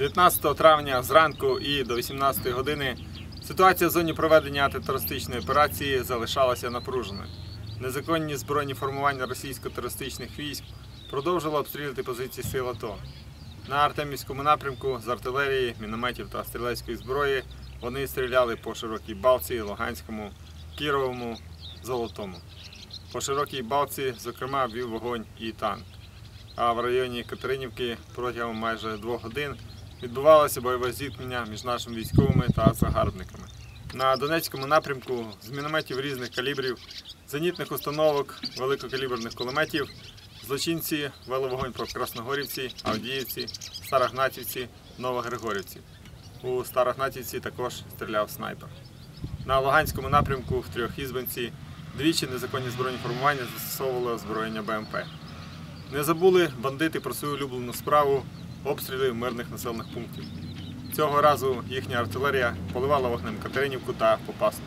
19 травня зранку і до 18 години ситуація в зоні проведення антитерористичної операції залишалася напруженою. Незаконні збройні формування російсько-терористичних військ продовжили обстрілювати позиції сил АТО. На Артемівському напрямку з артилерії, мінометів та стрілецької зброї вони стріляли по широкій балці, Луганському, Кіровому, Золотому. По широкій балці, зокрема, вів вогонь і танк. А в районі Катеринівки протягом майже двох годин відбувалося бойове зіткнення між нашими військовими та загарбниками. На Донецькому напрямку з мінометів різних калібрів, зенітних установок, великокаліберних кулеметів злочинці вели вогонь по Красногорівці, Авдіївці, Старогнатівці, Новогригорівці. У Старогнатівці також стріляв снайпер. На Луганському напрямку в Трьохізбенці двічі незаконні збройні формування застосовували озброєння БМП. Не забули бандити про свою улюблену справу обстріли мирних населених пунктів. Цього разу їхня артилерія поливала вогнем Катеринівку та Попасну.